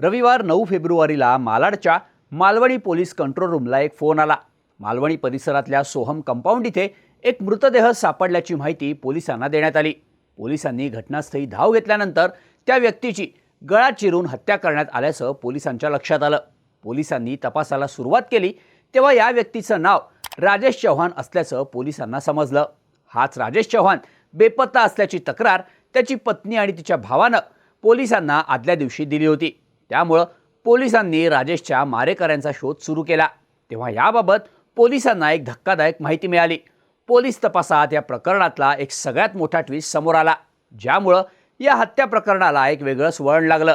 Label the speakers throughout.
Speaker 1: रविवार नऊ फेब्रुवारीला मालाडच्या मालवणी पोलीस कंट्रोल रूमला एक फोन आला. मालवणी परिसरातल्या सोहम कंपाऊंड इथे एक मृतदेह सापडल्याची माहिती पोलिसांना देण्यात आली. पोलिसांनी घटनास्थळी धाव घेतल्यानंतर त्या व्यक्तीची गळा चिरून हत्या करण्यात आल्याचं पोलिसांच्या लक्षात आलं. पोलिसांनी तपासाला सुरुवात केली तेव्हा या व्यक्तीचं नाव राजेश चव्हाण असल्याचं पोलिसांना समजलं. हाच राजेश चव्हाण बेपत्ता असल्याची तक्रार त्याची पत्नी आणि तिच्या भावानं पोलिसांना आदल्या दिवशी दिली होती. त्यामुळं पोलिसांनी राजेशच्या मारेकऱ्यांचा शोध सुरू केला. तेव्हा याबाबत पोलिसांना एक धक्कादायक माहिती मिळाली. पोलीस तपासात या प्रकरणातला एक सगळ्यात मोठा ट्विस्ट समोर आला ज्यामुळं या हत्या प्रकरणाला एक वेगळंच वळण लागलं.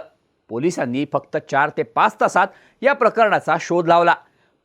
Speaker 1: पोलिसांनी फक्त चार ते पाच तासात या प्रकरणाचा शोध लावला.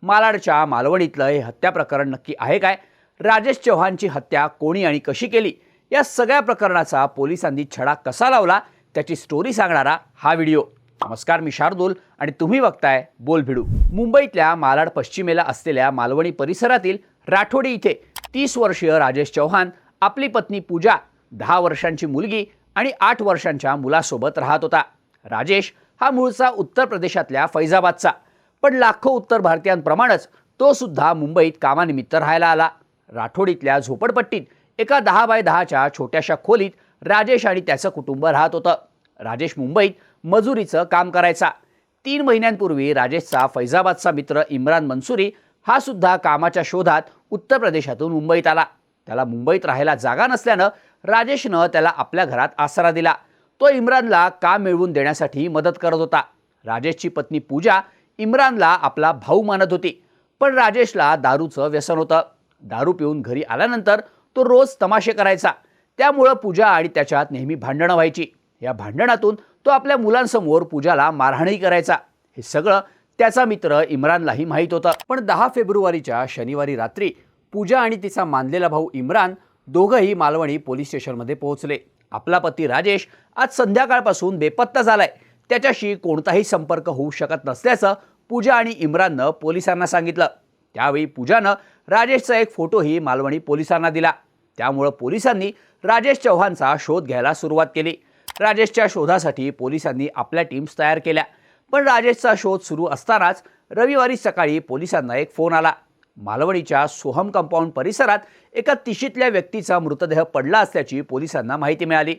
Speaker 1: मालाडच्या मालवणीतलं हे हत्या प्रकरण नक्की आहे काय? राजेश चव्हाणची हत्या कोणी आणि कशी केली? या सगळ्या प्रकरणाचा पोलिसांनी छडा कसा लावला? त्याची स्टोरी सांगणारा हा व्हिडिओ. नमस्कार मी शार्दूल आणि तुम्ही बघताय बोल भिडू. मुंबईतल्या मालाड पश्चिमेला असलेल्या मालवणी परिसरातील राठोडी इथे तीस वर्षीय राजेश चव्हाण आपली पत्नी पूजा दहा वर्षांची मुलगी आणि आठ वर्षांच्या मुलासोबत राहत होता. राजेश हा मूळचा उत्तर प्रदेशातल्या फैजाबादचा पण लाखो उत्तर भारतीयांप्रमाणेच तो सुद्धा मुंबईत कामानिमित्त राहायला आला. राठोडीतल्या झोपडपट्टीत एका दहा बाय दहाच्या छोट्याशा खोलीत राजेश आणि त्याचं कुटुंब राहत होतं. राजेश मुंबईत मजुरीचं काम करायचा. तीन महिन्यांपूर्वी राजेशचा फैजाबादचा मित्र इम्रान मनसुरी हा सुद्धा कामाच्या शोधात उत्तर प्रदेशातून मुंबईत आला. त्याला मुंबईत राहायला जागा नसल्यानं राजेशनं त्याला आपल्या घरात आसरा दिला. तो इम्रानला काम मिळवून देण्यासाठी मदत करत होता. राजेशची पत्नी पूजा इम्रानला आपला भाऊ मानत होती. पण राजेशला दारूचं व्यसन होतं. दारू पिऊन घरी आल्यानंतर तो रोज तमाशे करायचा. त्यामुळं पूजा आणि त्याच्यात नेहमी भांडणं व्हायची. या भांडणातून तो आपल्या मुलांसमोर पूजाला मारहाणही करायचा. हे सगळं त्याचा मित्र इम्रानलाही माहीत होतं. पण दहा फेब्रुवारीच्या शनिवारी रात्री पूजा आणि तिचा मानलेला भाऊ इम्रान दोघंही मालवणी पोलीस स्टेशनमध्ये पोहोचले. आपला पती राजेश आज संध्याकाळपासून बेपत्ता झालाय. त्याच्याशी कोणताही संपर्क होऊ शकत नसल्याचं पूजा आणि इम्राननं पोलिसांना सांगितलं. त्यावेळी पूजानं राजेशचा एक फोटोही मालवणी पोलिसांना दिला. त्यामुळं पोलिसांनी राजेश चव्हाणचा शोध घ्यायला सुरुवात केली. राजेशच्या शोधासाठी पोलिसांनी आपल्या टीम्स तयार केल्या. पण राजेशचा शोध सुरू असतानाच रविवारी सकाळी पोलिसांना एक फोन आला. मालवणीच्या सोहम कंपाऊंड परिसरात एका तिशीतल्या व्यक्तीचा मृतदेह पडला असल्याची पोलिसांना माहिती मिळाली.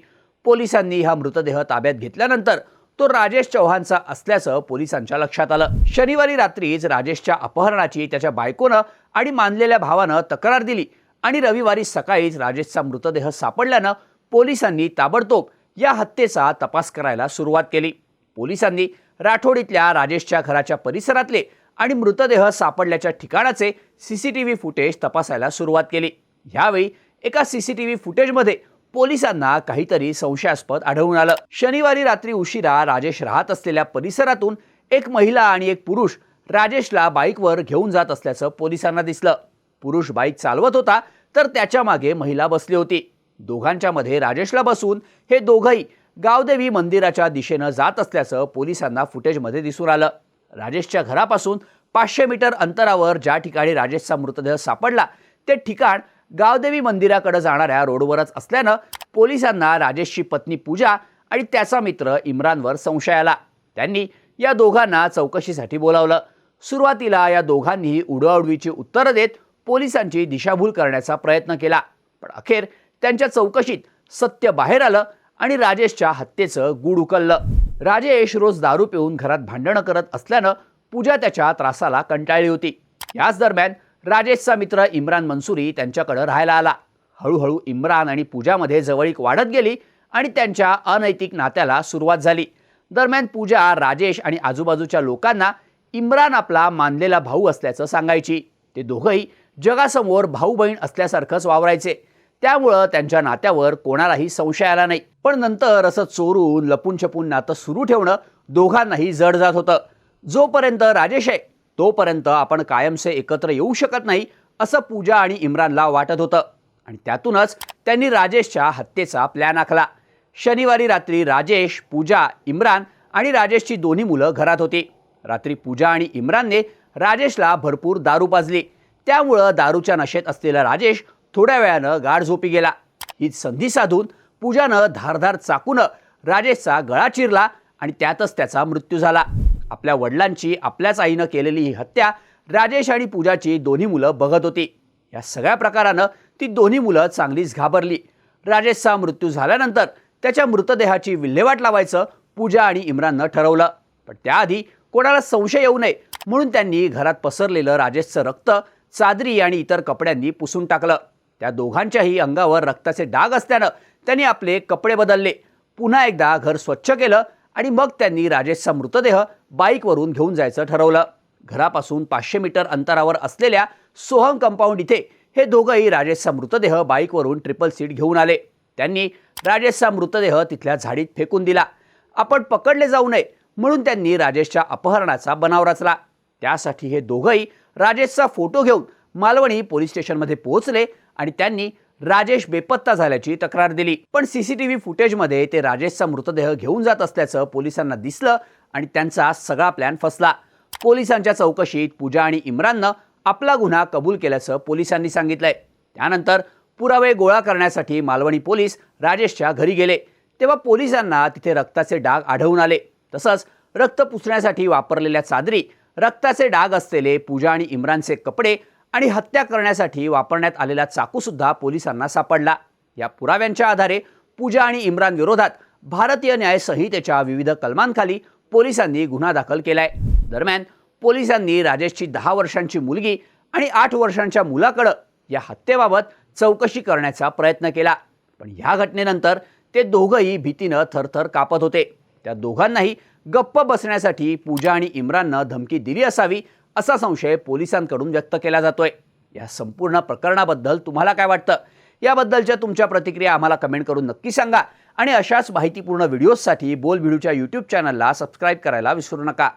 Speaker 1: पोलिसांनी हा मृतदेह ताब्यात घेतल्यानंतर तो राजेश चव्हाणचा असल्याचं पोलिसांच्या लक्षात आलं. शनिवारी रात्रीच राजेशच्या अपहरणाची त्याच्या बायकोनं आणि मानलेल्या भावानं तक्रार दिली आणि रविवारी सकाळीच राजेशचा मृतदेह सापडल्यानं पोलिसांनी ताबडतोब या हत्येचा तपास करायला सुरुवात केली. पोलिसांनी राठोडीतल्या राजेशच्या घराच्या परिसरातले आणि मृतदेह सापडल्याच्या ठिकाणाचे C C T V footage तपासायला सुरुवात केली. ह्यावेळी एका सी सी टी व्ही फुटेजमध्ये पोलिसांना काहीतरी संशयास्पद आढळून आलं. शनिवारी रात्री उशिरा राजेश राहत असलेल्या परिसरातून एक महिला आणि एक पुरुष राजेशला बाईकवर घेऊन जात असल्याचं पोलिसांना दिसलं. पुरुष बाईक चालवत होता तर त्याच्यामागे महिला बसली होती. दोघांच्या मध्ये राजेशला बसून हे दोघंही गावदेवी मंदिराच्या दिशेनं जात असल्याचं पोलिसांना फुटेजमध्ये दिसून आलं. राजेशच्या घरापासून पाचशे मीटर अंतरावर ज्या ठिकाणी राजेशचा मृतदेह सापडला ते ठिकाण गावदेवी मंदिराकडे जाणाऱ्या रोडवरच असल्यानं पोलिसांना राजेशची पत्नी पूजा आणि त्याचा मित्र इम्रानवर संशय आला. त्यांनी या दोघांना चौकशीसाठी बोलावलं. सुरुवातीला या दोघांनीही उडवाउडवीची उत्तरं देत पोलिसांची दिशाभूल करण्याचा प्रयत्न केला. पण अखेर त्यांच्या चौकशीत सत्य बाहेर आलं आणि राजेशच्या हत्येचं गूढ उकललं. राजेश रोज दारू पिऊन घरात भांडणं करत असल्यानं पूजा त्याच्या त्रासाला कंटाळली होती. याच दरम्यान राजेशचा मित्र इम्रान मनसुरी त्यांच्याकडे राहायला आला. हळूहळू इम्रान आणि पूजामध्ये जवळीक वाढत गेली आणि त्यांच्या अनैतिक नात्याला सुरुवात झाली. दरम्यान पूजा राजेश आणि आजूबाजूच्या लोकांना इम्रान आपला मानलेला भाऊ असल्याचं सांगायची. ते दोघंही जगासमोर भाऊ बहीण असल्यासारखंच वावरायचे. त्यामुळं त्यांच्या नात्यावर कोणालाही संशय आला नाही. पण नंतर असं चोरून लपून छपून नातं सुरू ठेवणं दोघांनाही जड जात होतं. जोपर्यंत राजेश आहे तोपर्यंत आपण कायमसे एकत्र येऊ शकत नाही असं पूजा आणि इम्रानला वाटत होतं. आणि त्यातूनच त्यांनी राजेशच्या हत्येचा प्लॅन आखला. शनिवारी रात्री राजेश पूजा इम्रान आणि राजेशची दोन्ही मुलं घरात होती. रात्री पूजा आणि इम्रानने राजेशला भरपूर दारू पाजली. त्यामुळं दारूच्या नशेत असलेला राजेश थोड्या वेळानं गाढ झोपी गेला. ही संधी साधून पूजानं धारधार चाकूनं राजेशचा गळा चिरला आणि त्यातच त्याचा मृत्यू झाला. आपल्या वडिलांची आपल्याच आईनं केलेली ही हत्या राजेश आणि पूजाची दोन्ही मुलं बघत होती. या सगळ्या प्रकारानं ती दोन्ही मुलं चांगलीच घाबरली. राजेशचा मृत्यू झाल्यानंतर त्याच्या मृतदेहाची विल्हेवाट लावायचं पूजा आणि इम्राननं ठरवलं. पण त्याआधी कोणाला संशय येऊ नये म्हणून त्यांनी घरात पसरलेलं राजेशचं रक्त चादरी आणि इतर कपड्यांनी पुसून टाकलं. त्या दोघांच्याही अंगावर रक्ताचे डाग असल्यानं त्यांनी आपले कपडे बदलले. पुन्हा एकदा घर स्वच्छ केलं आणि मग त्यांनी राजेशचा मृतदेह बाईकवरून घेऊन जायचं ठरवलं. घरापासून पाचशे मीटर अंतरावर असलेल्या सोहम कंपाऊंड इथे हे दोघंही राजेशचा मृतदेह बाईकवरून ट्रिपल सीट घेऊन आले. त्यांनी राजेशचा मृतदेह तिथल्या झाडीत फेकून दिला. आपण पकडले जाऊ नये म्हणून त्यांनी राजेशच्या अपहरणाचा बनाव रचला. त्यासाठी हे दोघंही राजेशचा फोटो घेऊन मालवणी पोलीस स्टेशनमध्ये पोहोचले आणि त्यांनी राजेश बेपत्ता झाल्याची तक्रार दिली. पण सीसीटीव्ही फुटेजमध्ये ते राजेशचा मृतदेह घेऊन जात असल्याचं पोलिसांना दिसलं आणि त्यांचा सगळा प्लॅन फसला. पोलिसांच्या चौकशीत पूजा आणि इम्राननं आपला गुन्हा कबूल केल्याचं पोलिसांनी सांगितलंय. त्यानंतर पुरावे गोळा करण्यासाठी मालवणी पोलीस राजेशच्या घरी गेले. तेव्हा पोलिसांना तिथे रक्ताचे डाग आढळून आले. तसंच रक्त पुसण्यासाठी वापरलेल्या चादरी रक्ताचे डाग असलेले पूजा आणि इम्रानचे कपडे आणि हत्या करण्यासाठी वापरण्यात आलेला चाकूसुद्धा पोलिसांना सापडला. या पुराव्यांच्या आधारे पूजा आणि इम्रान विरोधात भारतीय न्याय संहितेच्या विविध कलमांखाली पोलिसांनी गुन्हा दाखल केलाय. दरम्यान पोलिसांनी राजेशची दहा वर्षांची मुलगी आणि आठ वर्षांच्या मुलाकडं या हत्येबाबत चौकशी करण्याचा प्रयत्न केला. पण ह्या घटनेनंतर ते दोघंही भीतीनं थरथर कापत होते. त्या दोघांनाही गप्प बसण्यासाठी पूजा आणि इम्राननं धमकी दिली असावी असा संशय पोलिसांकडून व्यक्त केला जातोय. या संपूर्ण प्रकरणाबद्दल तुम्हाला काय वाटतं? याबद्दलच्या तुमच्या प्रतिक्रिया आम्हाला कमेंट करून नक्की सांगा. आणि अशाच माहितीपूर्ण व्हिडिओजसाठी बोल व्हिडिओच्या यूट्यूब चॅनलला सबस्क्राईब करायला विसरू नका.